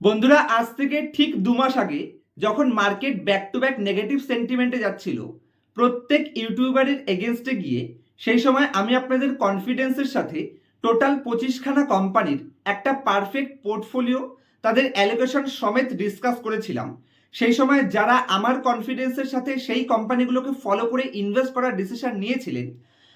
বন্ধুরা, আজ থেকে ঠিক দু মাস আগে যখন market back to back negative সেন্টিমেন্টে যাচ্ছিল, প্রত্যেক ইউটিউবারের এগেনস্টে গিয়ে সেই সময় আমি আপনাদের কনফিডেন্সের সাথে টোটাল পঁচিশখানা কোম্পানির একটা পারফেক্ট পোর্টফোলিও তাদের অ্যালোকেশন সমেত ডিসকাস করেছিলাম। সেই সময় যারা আমার কনফিডেন্সের সাথে সেই কোম্পানিগুলোকে ফলো করে ইনভেস্ট করার ডিসিশন নিয়েছিলেন,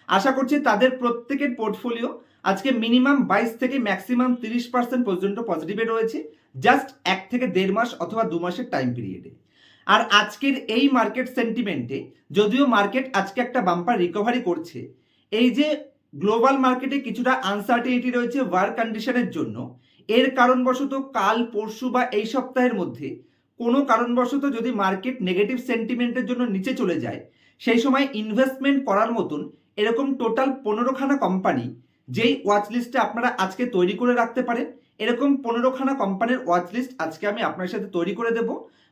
আশা করছি তাদের প্রত্যেকের পোর্টফোলিও আজকে মিনিমাম বাইশ থেকে ম্যাক্সিমাম তিরিশ পার্সেন্ট পর্যন্ত পজিটিভে রয়েছে। জাস্ট এক থেকে দেড় মাস অথবা দু মাসের টাইম পিরিয়ডে আর আজকের এই মার্কেট সেন্টিমেন্টে যদিও মার্কেট আজকে একটা বাম্পার রিকভারি করছে, এই যে গ্লোবাল মার্কেটে কিছুটা আনসার্টিনিটি রয়েছে ওয়ার্ক কন্ডিশনের জন্য, এর কারণবশত কাল, পরশু বা এই সপ্তাহের মধ্যে কোনো কারণবশত যদি মার্কেট নেগেটিভ সেন্টিমেন্টের জন্য নিচে চলে যায়, সেই সময় ইনভেস্টমেন্ট করার মতন এরকম টোটাল পনেরোখানা কোম্পানি যেই ওয়াচ লিস্টে আপনারা আজকে তৈরি করে রাখতে পারেন এরকম পনেরোখানা কোম্পানির ওয়াচ লিস্ট আজকে আমি আপনার সাথে তৈরি করে দেব।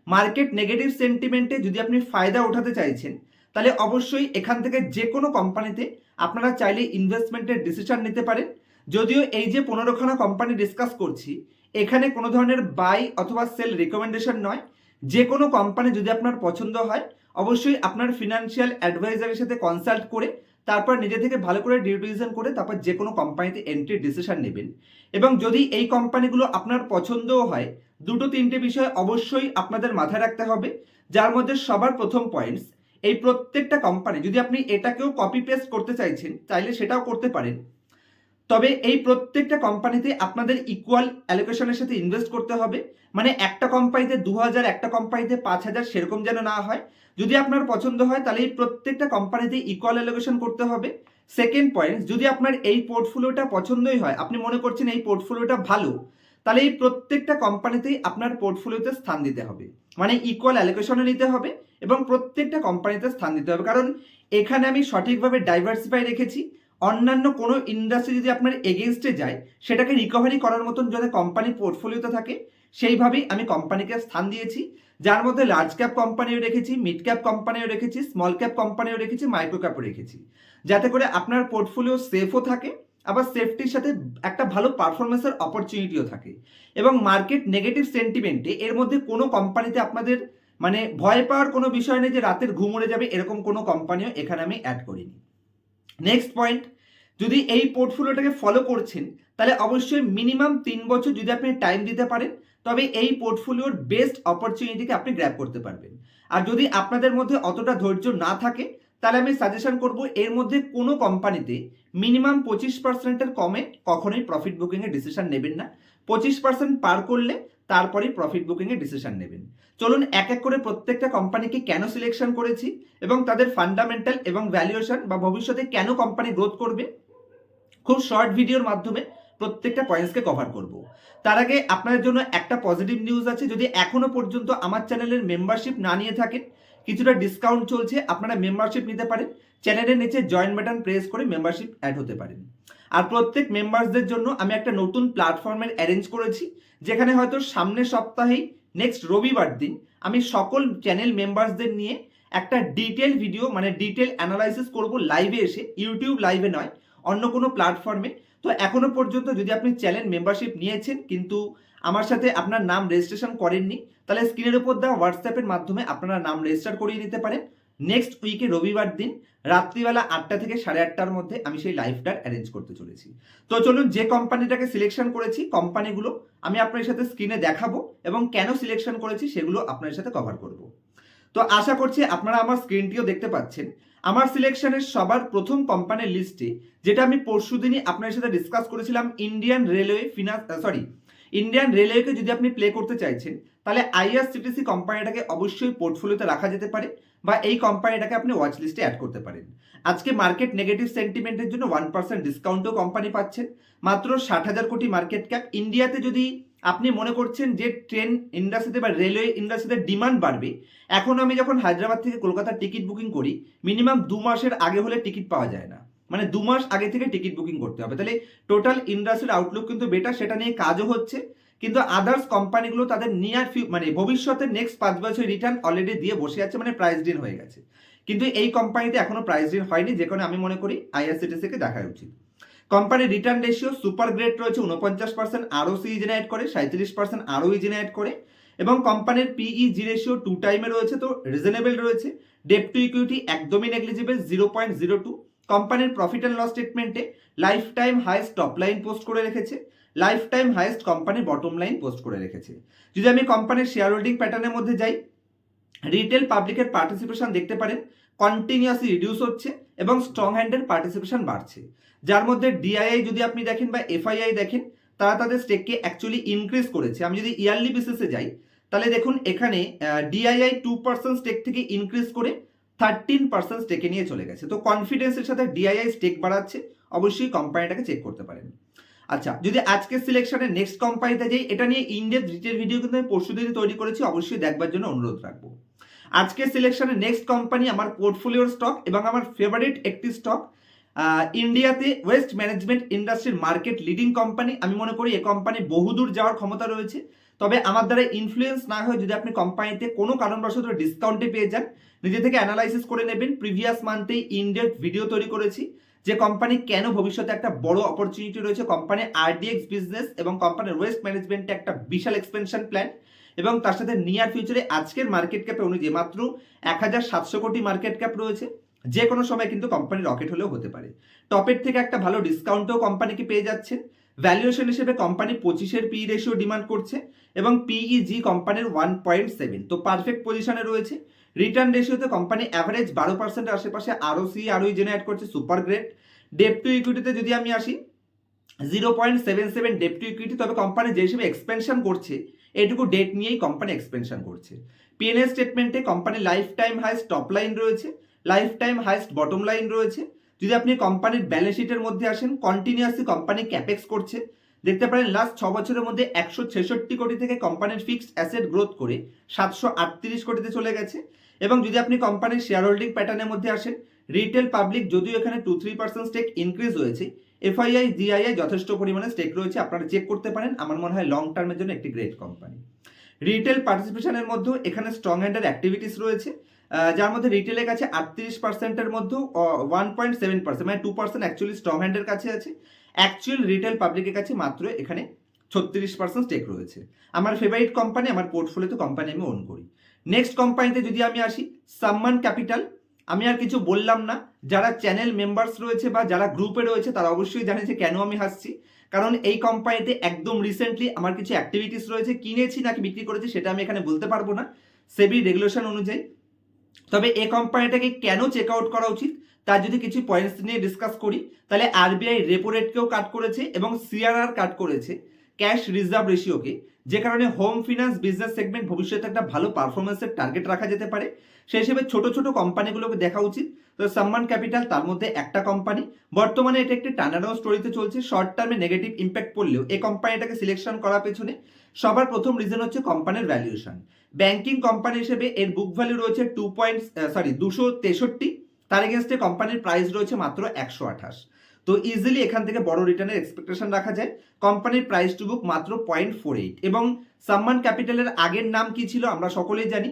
মার্কেট নেগেটিভ সেন্টিমেন্টে যদি আপনি ফায়দা ওঠাতে চাইছেন, তাহলে অবশ্যই এখান থেকে যে কোনো কোম্পানিতে আপনারা চাইলে ইনভেস্টমেন্টের ডিসিশন নিতে পারেন। যদিও এই যে পনেরোখানা কোম্পানি ডিসকাস করছি, এখানে কোনো ধরনের বাই অথবা সেল রেকমেন্ডেশন নয়। যে কোনো কোম্পানি যদি আপনার পছন্দ হয়, অবশ্যই আপনার ফিনান্সিয়াল অ্যাডভাইজারের সাথে কনসাল্ট করে, তারপর নিজে থেকে ভালো করে ডিউটিভিশন করে তারপর যে কোনো কোম্পানিতে এন্ট্রি ডিসিশন নেবেন। এবং যদি এই কোম্পানিগুলো আপনার পছন্দও হয়, দুটো তিনটে বিষয় অবশ্যই আপনাদের মাথায় রাখতে হবে, যার মধ্যে সবার প্রথম পয়েন্টস এই প্রত্যেকটা কোম্পানি যদি আপনি এটাকেও কপি পেস্ট করতে চাইছেন, চাইলে সেটাও করতে পারেন। তবে এই প্রত্যেকটা কোম্পানিতে আপনাদের ইকুয়াল অ্যালোকেশনের সাথে ইনভেস্ট করতে হবে মানে একটা কোম্পানিতে দু হাজার একটা কোম্পানিতে পাঁচ হাজার সেরকম যেন না হয়। যদি আপনার পছন্দ হয়, তাহলে এই প্রত্যেকটা কোম্পানিতে ইকুয়াল অ্যালোকেশন করতে হবে। সেকেন্ড পয়েন্ট যদি আপনার এই পোর্টফোলিওটা পছন্দই হয়, আপনি মনে করছেন এই পোর্টফোলিওটা ভালো, তাহলে এই প্রত্যেকটা কোম্পানিতেই আপনার পোর্টফোলিওতে স্থান দিতে হবে। মানে ইকুয়াল অ্যালোকেশনে নিতে হবে এবং প্রত্যেকটা কোম্পানিতে স্থান দিতে হবে। কারণ এখানে আমি সঠিকভাবে ডাইভার্সিফাই রেখেছি। অন্যান্য কোনো ইন্ডাস্ট্রি যদি আপনার এগেনস্টে যায়, সেটাকে রিকভারি করার মতন যাতে কোম্পানি পোর্টফোলিওতে থাকে, সেইভাবেই আমি কোম্পানিকে স্থান দিয়েছি। যার মধ্যে লার্জ ক্যাপ কোম্পানিও রেখেছি মিড ক্যাপ কোম্পানিও রেখেছি স্মল ক্যাপ কোম্পানিও রেখেছি মাইক্রো ক্যাপও রেখেছি। যাতে করে আপনার পোর্টফোলিও সেফও থাকে, আবার সেফটির সাথে একটা ভালো পারফরমেন্সের অপরচুনিটিও থাকে। এবং মার্কেট নেগেটিভ সেন্টিমেন্টে এর মধ্যে কোনো কোম্পানিতে আপনাদের মানে ভয় পাওয়ার কোনো বিষয় নেই যে রাতের ঘুম উড়ে যাবে, এরকম কোনো কোম্পানিও এখানে আমি অ্যাড করিনি। নেক্সট পয়েন্ট যদি এই পোর্টফোলিওটাকে ফলো করছেন, তাহলে অবশ্যই মিনিমাম তিন বছর যদি আপনি টাইম দিতে পারেন, তবে এই পোর্টফোলিওর বেস্ট অপরচুনিটিকে আপনি গ্র্যাব করতে পারবেন। আর যদি আপনাদের মধ্যে অতটা ধৈর্য না থাকে তাহলে আমি সাজেশন করব, এর মধ্যে কোনো কোম্পানিতে মিনিমাম পঁচিশ পার্সেন্টের কমে কখনোই প্রফিট বুকিংয়ের ডিসিশন নেবেন না। পঁচিশ পার্সেন্ট পার করলে তারপরেই প্রফিট বুকিংয়ের ডিসিশন নেবেন। চলুন এক এক করে প্রত্যেকটা কোম্পানিকে কেন সিলেকশন করেছি এবং তাদের ফান্ডামেন্টাল এবং ভ্যালুয়েশন বা ভবিষ্যতে কেন কোম্পানি গ্রোথ করবে? খুব শর্ট ভিডিওর মাধ্যমে প্রত্যেকটা পয়েন্টসকে কভার করব। তার আগে আপনাদের জন্য একটা পজিটিভ নিউজ আছে। যদি এখনও পর্যন্ত আমার চ্যানেলের মেম্বারশিপ না নিয়ে থাকেন কিছুটা ডিসকাউন্ট চলছে, আপনারা মেম্বারশিপ নিতে পারেন। চ্যানেলের নিচে জয়েন বাটন প্রেস করে মেম্বারশিপ অ্যাড হতে পারেন। আর প্রত্যেক মেম্বারসদের জন্য আমি একটা নতুন প্ল্যাটফর্মের অ্যারেঞ্জ করেছি, যেখানে হয়তো সামনের সপ্তাহেই নেক্সট রবিবার দিন, আমি সকল চ্যানেল মেম্বারসদের নিয়ে একটা ডিটেল ভিডিও মানে ডিটেল অ্যানালাইসিস করব লাইভে এসে ইউটিউব লাইভে নয়, অন্য কোনো প্ল্যাটফর্মে তো এখনও পর্যন্ত যদি আপনি চ্যানেল মেম্বারশিপ নিয়েছেন, কিন্তু আমার সাথে আপনার নাম রেজিস্ট্রেশন করেননি, তাহলে স্ক্রিনের উপর দেওয়া হোয়াটসঅ্যাপের মাধ্যমে আপনারা নাম রেজিস্টার করিয়ে নিতে পারেন। নেক্সট উইকে রবিবার দিন, রাত্রিবেলা আটটা থেকে সাড়ে আটটার মধ্যে আমি সেই লাইভটার অ্যারেঞ্জ করতে চলেছি। তো চলুন যে কোম্পানিটাকে সিলেকশন করেছি কোম্পানিগুলো আমি আপনার সাথে স্ক্রিনে দেখাবো এবং কেন সিলেকশন করেছি সেগুলো আপনার সাথে কভার করব। তো আশা করছি আপনারা আমার স্ক্রিনটিও দেখতে পাচ্ছেন। আমার সিলেকশনের সবার প্রথম কোম্পানির লিস্টে যেটা আমি পরশু দিনই আপনার সাথে ডিসকাস করেছিলাম Indian railway finance sorry Indian রেলওয়েকে যদি আপনি প্লে করতে চাইছেন, তাহলে আইআরসিটিসি কোম্পানিটাকে অবশ্যই পোর্টফোলিওতে রাখা যেতে পারে বা এই কোম্পানিটাকে আপনি ওয়াচ লিস্টে অ্যাড করতে পারেন। আজকে মার্কেট নেগেটিভ সেন্টিমেন্টের জন্য ওয়ান পার্সেন্ট ডিসকাউন্টও কোম্পানি পাচ্ছেন। মাত্র ষাট হাজার কোটি মার্কেট ক্যাপ ইন্ডিয়াতে যদি আপনি মনে করছেন যে ট্রেন ইন্ডাস্ট্রিতে বা রেলওয়ে ইন্ডাস্ট্রিতে ডিমান্ড বাড়বে, এখন আমি যখন হায়দ্রাবাদ থেকে কলকাতার টিকিট বুকিং করি মিনিমাম দু মাসের আগে হলে টিকিট পাওয়া যায় না। মানে দু মাস আগে থেকে টিকিট বুকিং করতে হবে। তাহলে টোটাল ইন্ডাস্ট্রির আউটলুক কিন্তু বেটার সেটা নিয়ে কাজও হচ্ছে। কিন্তু আদার্স কোম্পানিগুলো তাদের নিয়ার ফিউ মানে ভবিষ্যতে নেক্সট পাঁচ বছর রিটার্ন অলরেডি দিয়ে বসে আছে মানে প্রাইস ডিন হয়ে গেছে। কিন্তু এই কোম্পানিতে এখনও প্রাইস ডিন হয়নি, যে কারণে আমি মনে করি আইআরসিটিসিকে দেখা উচিত। কোম্পানির রিটার্ন রেশিও সুপার গ্রেড রয়েছে উনপঞ্চাশ পার্সেন্ট আরও সি জেনারেট করে সাঁত্রিশ পার্সেন্ট আরও জেনারেট করে, এবং কোম্পানির পিই জি রেশিও টু টাইমে রয়েছে, তো রিজনেবল রয়েছে। ডেপ টু ইকুইটি একদমই negligible zero point zero two কোম্পানির প্রফিট অ্যান্ড লস স্টেটমেন্টে life time highest top line post করে রেখেছে লাইফ টাইম হাইস্ট কোম্পানির বটম লাইন পোস্ট করে রেখেছে। যদি আমি কোম্পানির শেয়ার হোল্ডিং প্যাটার্নের মধ্যে যাই রিটেল পাবলিকের পার্টিসিপেশন দেখতে পারেন কন্টিনিউয়াসলি রিডিউস হচ্ছে এবং স্ট্রং হ্যান্ডের পার্টিসিপেশন বাড়ছে। যার মধ্যে ডিআইআই যদি আপনি দেখেন বা এফআইআই দেখেন, তারা তাদের স্টেককে অ্যাকচুয়ালি ইনক্রিজ করেছে। আমি যদি ইয়ারলি বেসিসে যাই, তাহলে দেখুন এখানে ডিআইআই টু পার্সেন্ট স্টেক থেকে ইনক্রিজ করে থার্টিন পার্সেন্ট স্টেকে নিয়ে চলে গেছে। তো কনফিডেন্সের সাথে ডিআইআই স্টেক বাড়াচ্ছে, অবশ্যই কোম্পানিটাকে চেক করতে পারেন। আচ্ছা যদি আজকের সিলেকশনে নেক্সট কোম্পানিতে যাই, এটা নিয়ে ইনডেপ ডিটেল ভিডিও কিন্তু আমি পরশু দিনে তৈরি করেছি, অবশ্যই দেখবার জন্য অনুরোধ রাখব। আজকের সিলেকশনে নেক্সট কোম্পানি আমার পোর্টফোলিওর স্টক এবং আমার ফেভারিট একটি স্টক ইন্ডিয়াতে ওয়েস্ট ম্যানেজমেন্ট ইন্ডাস্ট্রির মার্কেট লিডিং কোম্পানি আমি মনে করি এ কোম্পানি বহুদূর যাওয়ার ক্ষমতা রয়েছে। তবে আমার দ্বারা ইনফ্লুয়েন্স না হয়ে যদি আপনি কোম্পানিতে কোনো কারণবশত ডিসকাউন্টে পেয়ে যান। নিজে থেকে অ্যানালাইসিস করে নেবেন। প্রিভিয়াস মান্থে ইন্ডিয়ার ভিডিও তৈরি করেছি, যে কোম্পানি কেন ভবিষ্যতে একটা বড় অপরচুনিটি রয়েছে। কোম্পানি আরডিএক্স বিজনেস এবং কোম্পানির ওয়েস্ট ম্যানেজমেন্টে একটা বিশাল এক্সপেনশন প্ল্যান এবং তার সাথে নিয়ার ফিউচারে আজকের মার্কেট ক্যাপে অনুযায়ী মাত্র এক হাজার সাতশো কোটি মার্কেট ক্যাপ রয়েছে। যে কোনো সময় কিন্তু কোম্পানি রকেট হলেও হতে পারে। টপের থেকে একটা ভালো ডিসকাউন্টও কোম্পানিকে পেয়ে যাচ্ছেন। ভ্যালুয়েশন হিসেবে কোম্পানি পঁচিশের পি রেশিও ডিমান্ড করছে এবং পিইজি কোম্পানির ওয়ান পয়েন্ট সেভেন তো পারফেক্ট পজিশনে রয়েছে। রিটার্ন রেশিওতে কোম্পানি অ্যাভারেজ বারো পার্সেন্টের আশেপাশে আরও সি আরোই জেনারেট করছে সুপার গ্রেট ডেপ টু ইকুইটিতে যদি আমি আসি zero point seven seven debt to equity তবে কোম্পানি যে হিসেবে এক্সপেনশন করছে, এটুকু ডেট নিয়েই কোম্পানি এক্সপেনশন করছে। পিএনএল স্টেটমেন্টে company life time highest top line রয়েছে life time highest bottom line রয়েছে। যদি আপনি কোম্পানির ব্যালেন্স শিটের মধ্যে আসেন কন্টিনিউয়াসলি কোম্পানি ক্যাপেক্স করছে দেখতে পারেন লাস্ট ছ বছরের মধ্যে একশো ছেষট্টি কোটি থেকে কোম্পানির ফিক্সড অ্যাসেট গ্রোথ করে সাতশো আটত্রিশ কোটিতে চলে গেছে। এবং যদি আপনি কোম্পানির শেয়ার হোল্ডিং প্যাটার্নের মধ্যে আসেন রিটেল পাবলিক যদিও এখানে two three percent stake increase হয়েছে এফআইআই জিআইআই যথেষ্ট পরিমাণে স্টেক রয়েছে, আপনারা চেক করতে পারেন, আমার মনে হয় লং টার্মের জন্য একটি গ্রেট কোম্পানি রিটেল পার্টিসিপেশনের মধ্যেও এখানে স্ট্রং হ্যান্ডের অ্যাক্টিভিটিস রয়েছে যার মধ্যে রিটেলের কাছে আটত্রিশ পার্সেন্টের মধ্যেও ওয়ান পয়েন্ট সেভেন পার্সেন্ট মানে টু পার্সেন্ট অ্যাকচুয়ালি স্ট্রং হ্যান্ডের কাছে আছে। অ্যাকচুয়াল রিটেল পাবলিকের কাছে মাত্র এখানে ছত্রিশ পার্সেন্ট স্টেক রয়েছে। আমার ফেভারিট কোম্পানি আমার পোর্টফোলিওতে কোম্পানি আমি ওন করি। নেক্সট কোম্পানিতে যদি আমি আসি সাম্মান ক্যাপিটাল আমি আর কিছু বললাম না। যারা চ্যানেল মেম্বার্স রয়েছে বা যারা গ্রুপে রয়েছে, তারা অবশ্যই জানে যে কেন আমি হাসছি। কারণ এই কোম্পানিতে একদম রিসেন্টলি আমার কিছু অ্যাক্টিভিটিস রয়েছে, কিনেছি নাকি বিক্রি করেছি, সেটা আমি এখানে বলতে পারব না। সেবি রেগুলেশন অনুযায়ী। তবে এই কোম্পানিটাকে কেন চেক আউট করা উচিত? তার যদি কিছু পয়েন্টস নিয়ে ডিসকাস করি, তাহলে আরবিআই রেপো রেটকেও কাট করেছে এবং সিআরআর কাট করেছে ক্যাশ রিজার্ভ রেশিওকে যে কারণে হোম ফিনান্স বিজনেস সেগমেন্ট ভবিষ্যতে একটা ভালো পারফরমেন্সের টার্গেট রাখা যেতে পারে। সেই হিসেবে ছোট ছোট কোম্পানিগুলোকে দেখা উচিত। তো সম্মান ক্যাপিটাল তার মধ্যে একটা কোম্পানি বর্তমানে এটা একটি টানাডাউন স্টোরিতে চলছে। শর্ট টার্মে নেগেটিভ ইম্প্যাক্ট পড়লেও এই কোম্পানিটাকে সিলেকশন করার পেছনে সবার প্রথম রিজন হচ্ছে কোম্পানির ভ্যালুয়েশন ব্যাংকিং কোম্পানি হিসেবে এর বুক ভ্যালু রয়েছে টু পয়েন্ট সরি দুশো তেষট্টি। তার এগেনস্টে কোম্পানির প্রাইস রয়েছে মাত্র একশো আঠাশ। তো ইজিলি এখান থেকে বড় রিটার্নের এক্সপেকটেশন রাখা যায়। কোম্পানির প্রাইস টু বুক মাত্র পয়েন্ট ফোর এইট এবং সম্মান ক্যাপিটালের আগের নাম কি ছিল আমরা সকলেই জানি।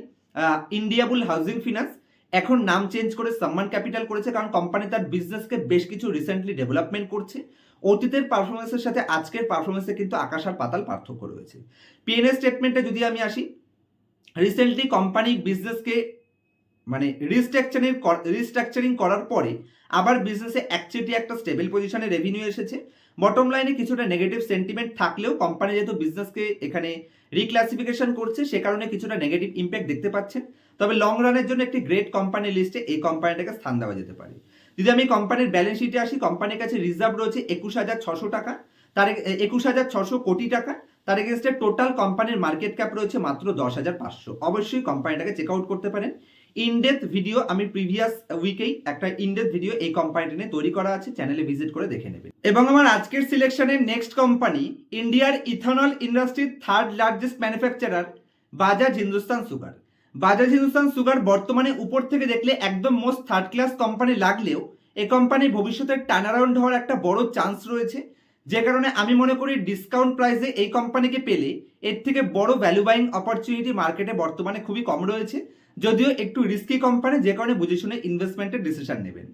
ইন্ডিয়াবুল হাউজিং ফিনান্স এখন নাম চেঞ্জ করে সম্মান ক্যাপিটাল করেছে কারণ কোম্পানি তার বিজনেসকে বেশ কিছু রিসেন্টলি ডেভেলপমেন্ট করছে। অতীতের পারফরমেন্সের সাথে আজকের পারফরমেন্সে কিন্তু আকাশ আর পাতাল পার্থক্য রয়েছে। পিএনএ স্টেটমেন্টে যদি আমি আসি রিসেন্টলি কোম্পানি বিজনেসকে মানে রিস্ট্রাকচারিং রিস্ট্রাকচারিং করার পরে আবার বিজনেসে অ্যাকচুয়ালি একটা স্টেবল পজিশনে রেভিনিউ এসেছে। বটম লাইনে কিছুটা নেগেটিভ সেন্টিমেন্ট থাকলেও কোম্পানি যেহেতু বিজনেসকে এখানে রিক্লাসিফিকেশন করছে, সে কারণে কিছুটা নেগেটিভ ইম্প্যাক্ট দেখতে পাচ্ছেন। তবে লং রানের জন্য একটি গ্রেট কোম্পানি লিস্টে এই কোম্পানিটাকে স্থান দেওয়া যেতে পারে। যদি আমি কোম্পানির ব্যালেন্স শিটে আসি কোম্পানির কাছে রিজার্ভ রয়েছে একুশ হাজার ছশো টাকা। তার একুশ হাজার ছশো কোটি টাকা। তার এগেনস্টে টোটাল কোম্পানির মার্কেট ক্যাপ রয়েছে মাত্র দশ হাজার পাঁচশো। অবশ্যই কোম্পানিটাকে চেক আউট করতে পারেন। ইনডেথ ভিডিও আমি প্রিভিয়াস উইকেই একটা ইনডেথ ভিডিও এই কোম্পানিটা নিয়ে তৈরি করা আছে চ্যানেলে ভিজিট করে দেখে নেবেন। এবং আমার আজকের সিলেকশনের নেক্সট কোম্পানি ইন্ডিয়ার ইথানল ইন্ডাস্ট্রির third largest manufacturer Bajaj Hindustan Sugar Bajaj Hindustan Sugar বর্তমানে উপর থেকে দেখলে একদম মোস্ট থার্ড ক্লাস কোম্পানি লাগলেও এই কোম্পানির ভবিষ্যতে টার্ন অ্যারাউন্ড হওয়ার একটা বড় চান্স রয়েছে। যে কারণে আমি মনে করি ডিসকাউন্ট প্রাইসে এই কোম্পানিকে পেলে, এর থেকে বড় ভ্যালু বাইং অপরচুনিটি মার্কেটে বর্তমানে খুবই কম রয়েছে। যদিও একটু রিস্কি কোম্পানি যে কারণে বুঝে শুনে ইনভেস্টমেন্টের ডিসিশন নেবেন।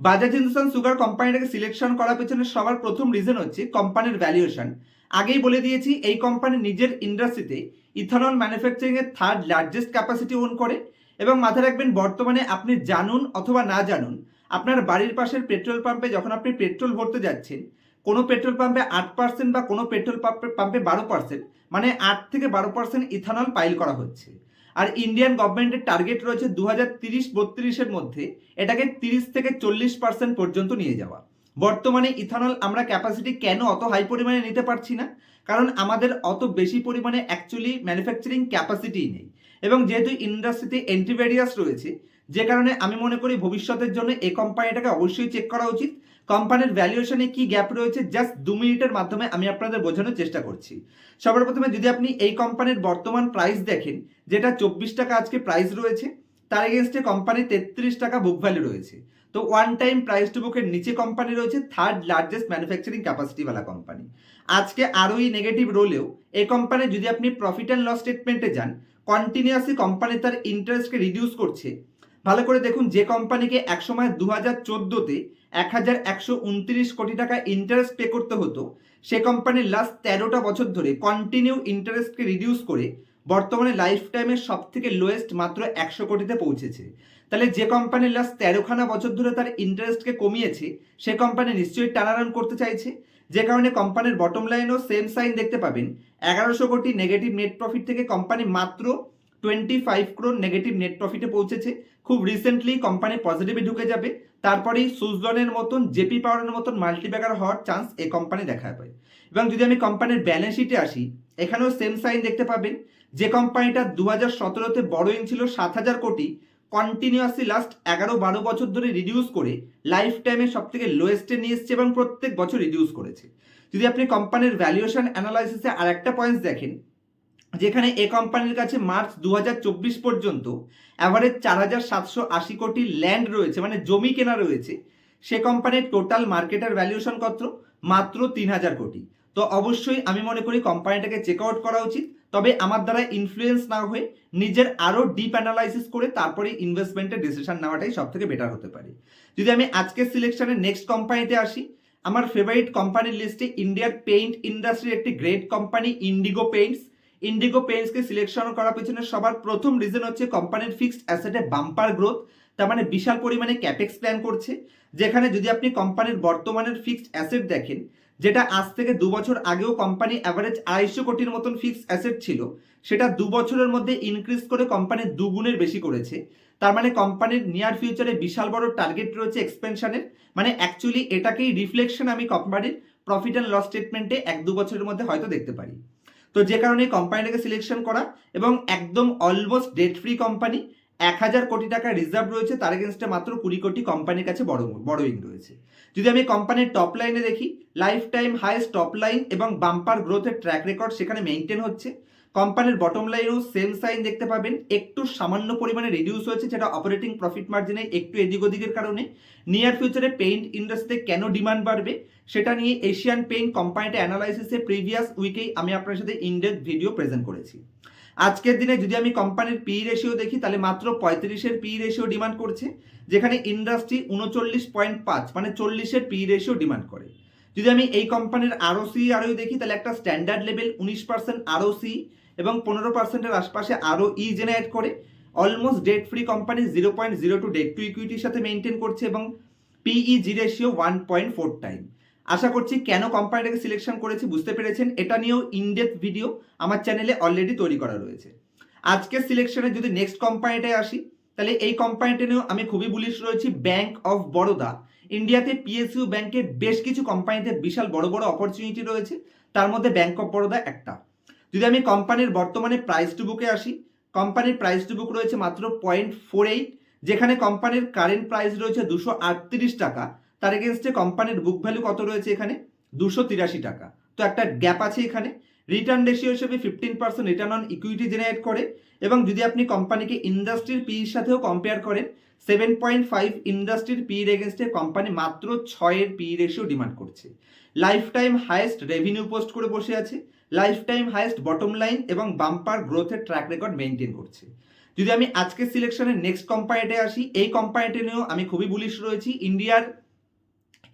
বাজাজ হিন্দুস্তান সুগার কোম্পানিটাকে সিলেকশন করার পেছনে সবার প্রথম রিজন হচ্ছে কোম্পানির ভ্যালুয়েশন আগেই বলে দিয়েছি, এই কোম্পানি নিজের ইন্ডাস্ট্রিতে ইথানল ম্যানুফ্যাকচারিং এর থার্ড লার্জেস্ট ক্যাপাসিটি ওন করে এবং মাথায় রাখবেন, বর্তমানে আপনি জানুন অথবা না জানুন, আপনার বাড়ির পাশের পেট্রোল পাম্পে যখন আপনি পেট্রোল ভরতে যাচ্ছেন, কোনো পেট্রোল পাম্পে আট পার্সেন্ট বা কোনো পেট্রোল পাম্পে বারো পার্সেন্ট মানে আট থেকে বারো পার্সেন্ট ইথানল পাইল করা হচ্ছে। আর ইন্ডিয়ান গভর্নমেন্টের টার্গেট রয়েছে দু হাজার তিরিশ বত্রিশের মধ্যে, এটাকে তিরিশ থেকে চল্লিশ পার্সেন্ট পর্যন্ত নিয়ে যাওয়া। বর্তমানে ইথানল আমরা ক্যাপাসিটি কেন অত হাই পরিমাণে নিতে পারছি না? কারণ আমাদের অত বেশি পরিমাণে অ্যাকচুয়ালি ম্যানুফ্যাকচারিং ক্যাপাসিটি নেই। এবং যেহেতু ইন্ডাস্ট্রিতে অ্যান্টিভাইরাস রয়েছে, যে কারণে আমি মনে করি ভবিষ্যতের জন্য এই কোম্পানিটাকে অবশ্যই চেক করা উচিত। কোম্পানির ভ্যালুয়েশনে কি গ্যাপ রয়েছে? জাস্ট দু মিনিটের মাধ্যমে আমি আপনাদের বোঝানোর চেষ্টা করছি। সবার প্রথমে যদি আপনি এই কোম্পানির বর্তমান প্রাইস দেখেন, যেটা চব্বিশ টাকা আজকে প্রাইস রয়েছে, তার এগেনস্টে কোম্পানি তেত্রিশ টাকা বুক ভ্যালু রয়েছে। তো ওয়ান টাইম প্রাইস টু বুকের নিচে কোম্পানি রয়েছে থার্ড লার্জেস্ট ম্যানুফ্যাকচারিং ক্যাপাসিটিওয়ালা কোম্পানি আজকে আরোই নেগেটিভ রোলেও এই কোম্পানি যদি আপনি প্রফিট অ্যান্ড লস স্টেটমেন্টে যান কন্টিনিউয়াসলি কোম্পানি তার ইন্টারেস্টকে রিডিউস করছে। ভালো করে দেখুন, যে কোম্পানিকে একসময় দু হাজার চোদ্দোতে এক হাজার একশো উনত্রিশ কোটি টাকা ইন্টারেস্ট পে করতে হতো। সে কোম্পানির লাস্ট তেরোটা বছর ধরে কন্টিনিউ ইন্টারেস্টকে রিডিউস করে বর্তমানে লাইফ টাইমের সব থেকে লোয়েস্ট মাত্র একশো কোটিতে পৌঁছেছে। তাহলে যে কোম্পানির লাস্ট তেরোখানা বছর ধরে তার ইন্টারেস্টকে কমিয়েছে, সে কোম্পানি নিশ্চয়ই টানারান করতে চাইছে। যে কারণে কোম্পানির বটম লাইনও সেম সাইন দেখতে পাবেন। এগারোশো কোটি নেগেটিভ নেট প্রফিট থেকে কোম্পানি মাত্র twenty five crore negative net প্রফিটে পৌঁছেছে। খুব রিসেন্টলি কোম্পানি পজিটিভে ঢুকে যাবে। তারপরেই সুজলনের মতন জেপি পাওয়ারের মতন মাল্টিব্যাগার হওয়ার চান্স এই কোম্পানি দেখা পায়। এবং যদি আমি কোম্পানির ব্যালেন্স শিটে আসি, এখানেও সেম সাইন দেখতে পাবেন। যে কোম্পানিটা দু হাজার সতেরোতে বড়োইং ছিল সাত হাজার কোটি কন্টিনিউয়াসলি লাস্ট এগারো বারো বছর ধরে রিডিউস করে লাইফ টাইমে সব থেকে লোয়েস্টে নিয়ে এসছে এবং প্রত্যেক বছর রিডিউস করেছে। যদি আপনি কোম্পানির ভ্যালুয়েশন অ্যানালাইসিসে আর একটা পয়েন্টস দেখেন যেখানে এ কোম্পানির কাছে মার্চ দু হাজার চব্বিশ পর্যন্ত অ্যাভারেজ চার হাজার সাতশো আশি কোটি ল্যান্ড রয়েছে মানে জমি কেনা রয়েছে। সে কোম্পানির টোটাল মার্কেটের ভ্যালুয়েশন কত? মাত্র তিন হাজার কোটি। তো অবশ্যই আমি মনে করি কোম্পানিটাকে চেক আউট করা উচিত। তবে আমার দ্বারা ইনফ্লুয়েন্স না হয়ে নিজের আরও ডিপ অ্যানালাইসিস করে তারপরে ইনভেস্টমেন্টের ডিসিশন নেওয়াটাই সব থেকে বেটার হতে পারে। যদি আমি আজকের সিলেকশনের নেক্সট কোম্পানিতে আসি, আমার ফেভারিট কোম্পানির লিস্টে ইন্ডিয়ার পেইন্ট ইন্ডাস্ট্রির একটি great company Indigo Paints Indigo পেইন্টসকে selection করার পেছনে সবার প্রথম রিজন হচ্ছে কোম্পানির ফিক্সড অ্যাসেটে বাম্পার গ্রোথ তার মানে বিশাল পরিমাণে ক্যাপেক্স প্ল্যান করছে। যেখানে যদি আপনি কোম্পানির বর্তমানের ফিক্সড অ্যাসেট দেখেন, যেটা আজ থেকে দু বছর আগেও কোম্পানি অ্যাভারেজ আড়াইশো কোটির মতন ফিক্সড অ্যাসেট ছিল, সেটা দু বছরের মধ্যে ইনক্রিজ করে কোম্পানি দুগুণের বেশি করেছে। তার মানে কোম্পানির নিয়ার ফিউচারে বিশাল বড় টার্গেট রয়েছে এক্সপেনশনের মানে অ্যাকচুয়ালি এটাকেই রিফ্লেকশন আমি কোম্পানির প্রফিট অ্যান্ড লস স্টেটমেন্টে এক দু বছরের মধ্যে হয়তো দেখতে পারি। তো যে কারণে কোম্পানিটাকে সিলেকশন করা এবং একদম অলমোস্ট ডেট ফ্রি কোম্পানি এক হাজার কোটি টাকা রিজার্ভ রয়েছে, তার এগেনস্টে মাত্র কুড়ি কোটি কোম্পানির কাছে বড় বড়োইং রয়েছে। যদি আমি কোম্পানির টপ লাইনে দেখি life time highest top line এবং বাম্পার গ্রোথের ট্র্যাক রেকর্ড সেখানে মেনটেন হচ্ছে কোম্পানির বটম লাইনেও সেম সাইন দেখতে পাবেন। একটু সামান্য পরিমাণে রিডিউস হয়েছে যেটা অপারেটিং প্রফিট মার্জিনে একটু এদিক ওদিকের কারণে। নিয়ার ফিউচারে পেইন্ট ইন্ডাস্ট্রিতে কেন ডিমান্ড বাড়বে, সেটা নিয়ে এশিয়ান পেইন্ট কোম্পানিটা অ্যানালাইসিসে প্রিভিয়াস উইকেই আমি আপনার সাথে ইনডেক্স ভিডিও প্রেজেন্ট করেছি। আজকের দিনে যদি আমি কোম্পানির পি রেশিও দেখি, তাহলে মাত্র পঁয়ত্রিশের পি রেশিও ডিমান্ড করছে, যেখানে ইন্ডাস্ট্রি উনচল্লিশ পয়েন্ট পাঁচ মানে চল্লিশের পি রেশিও ডিমান্ড করে। যদি আমি এই কোম্পানির আরও সি আরও দেখি, তাহলে একটা স্ট্যান্ডার্ড লেভেল উনিশ পার্সেন্ট আরও সি এবং পনেরো পার্সেন্টের আশপাশে আরও ই জেনারেট করে। Almost debt free company zero point zero two debt to ইকুইটির সাথে মেনটেন করছে এবং PE G ratio one point four time আশা করছি কেন কোম্পানিটাকে সিলেকশন করেছি বুঝতে পেরেছেন। এটা নিয়েও ইনডেপথ ভিডিও আমার চ্যানেলে অলরেডি তৈরি করা রয়েছে। আজকের সিলেকশনে যদি নেক্সট কোম্পানিটায় আসি, তাহলে এই কোম্পানিটা নিয়েও আমি খুবই বুলিশ রয়েছি। ব্যাংক অফ বরোদা ইন্ডিয়াতে পিএসইউ ব্যাংকের বেশ কিছু কোম্পানিতে বিশাল বড় বড় অপরচুনিটি রয়েছে। তার মধ্যে ব্যাংক অফ বরোদা একটা। যদি আমি কোম্পানির বর্তমানে প্রাইস টু বুকে আসি কোম্পানির প্রাইস টু বুক রয়েছে মাত্র পয়েন্ট ফোর এইট যেখানে কোম্পানির কারেন্ট প্রাইস রয়েছে দুশো আটত্রিশ টাকা। তার এগেনস্টে কোম্পানির বুক ভ্যালু কত রয়েছে এখানে? দুশো তিরাশি টাকা। তো একটা গ্যাপ আছে এখানে। রিটার্ন রেশিও হিসেবে fifteen percent return on equity generate করে এবং যদি আপনি কোম্পানিকে ইন্ডাস্ট্রির পির সাথেও কম্পেয়ার করেন সেভেন পয়েন্ট ফাইভ ইন্ডাস্ট্রির পির এগেনস্টে কোম্পানি মাত্র ছয়ের পি রেশিও ডিমান্ড করছে। Life time highest revenue post করে বসে আছে। Life time highest bottom line এবং বাম্পার গ্রোথের ট্র্যাক রেকর্ড মেনটেন করছে। যদি আমি আজকের সিলেকশনের নেক্সট কোম্পানিতে আসি, এই কোম্পানিটি নিয়েও আমি খুবই বুলিশ রয়েছি। ইন্ডিয়ার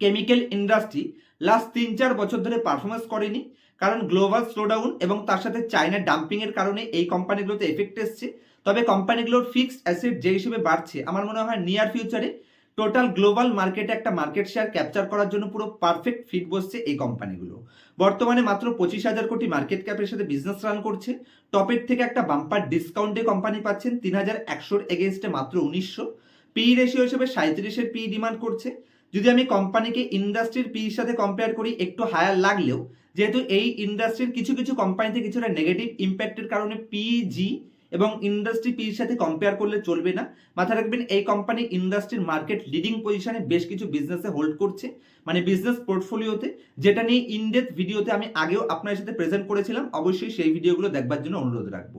কেমিক্যাল ইন্ডাস্ট্রি লাস্ট তিন চার বছর ধরে পারফরমেন্স করেনি, কারণ গ্লোবাল স্লোডাউন এবং তার সাথে চায়না ডাম্পিংয়ের কারণে এই কোম্পানিগুলোতে এফেক্ট এসছে। তবে কোম্পানিগুলোর ফিক্সড অ্যাসেট যে হিসেবে বাড়ছে, আমার মনে হয় নিয়ার ফিউচারে টোটাল গ্লোবাল মার্কেটে একটা মার্কেট শেয়ার ক্যাপচার করার জন্য পুরো পারফেক্ট ফিট বসছে এই কোম্পানিগুলো বর্তমানে মাত্র পঁচিশ হাজার কোটি মার্কেট ক্যাপের সাথে বিজনেস রান করছে। টপের থেকে একটা বাম্পার ডিসকাউন্টে কোম্পানি পাচ্ছেন তিন হাজার একশোর এগেনস্টে মাত্র উনিশশো। পি রেশিও হিসেবে সাঁত্রিশের পি ডিমান্ড করছে। যদি আমি কোম্পানিকে ইন্ডাস্ট্রির পির সাথে কম্পেয়ার করি, একটু হায়ার লাগলেও, যেহেতু এই ইন্ডাস্ট্রির কিছু কিছু কোম্পানিতে কিছুটা নেগেটিভ ইম্প্যাক্টের কারণে পিজি এবং ইন্ডাস্ট্রি পির সাথে কম্পেয়ার করলে চলবে না। মাথায় রাখবেন, এই কোম্পানি ইন্ডাস্ট্রির মার্কেট লিডিং পজিশনে বেশ কিছু বিজনেসে হোল্ড করছে। মানে বিজনেস পোর্টফোলিওতে যেটা নিয়ে ইনডেথ ভিডিওতে আমি আগেও আপনার সাথে প্রেজেন্ট করেছিলাম, অবশ্যই সেই ভিডিওগুলো দেখবার জন্য অনুরোধ রাখব।